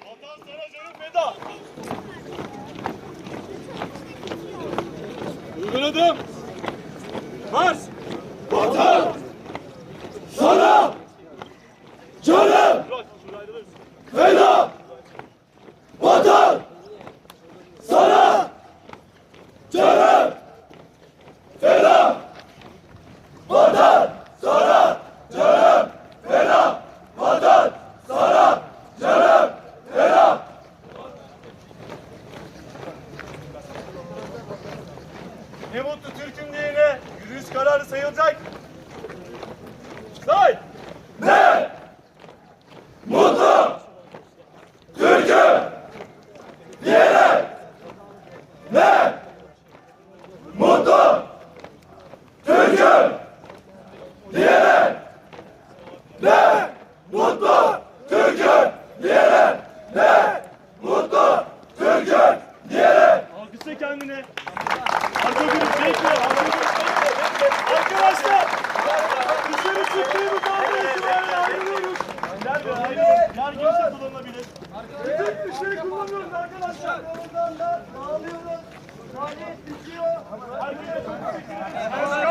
Vatan sana canım feda. Uyguladım. Mars. Vatan! Sana! Canım! Feda. Vatan! Sana! Canım! Feda. Vatan! Sana! Canım! Feda. Vatan! Sana! Canım! Feda. Ne mutlu Türk'üm diyene yürüyüş kararı sayılacak. Say. Ne? Mutlu. Türk'üm diyene. Ne? Mutlu. Türk'üm diyene. Ne? Mutlu Türk'üm diyene ne mutlu Türk'üm diyene Alkışla kendine. Arka grup bekle. Arkadaşlar. Dışarı anda itibaren ayrılıyoruz. Nerede ayrılıyoruz? Yer girişe kullanılabilir. Bütün güçleri kullanıyoruz arkadaşlar. Dağılıyoruz. Faaliyet bitiyor. Herkese çok teşekkür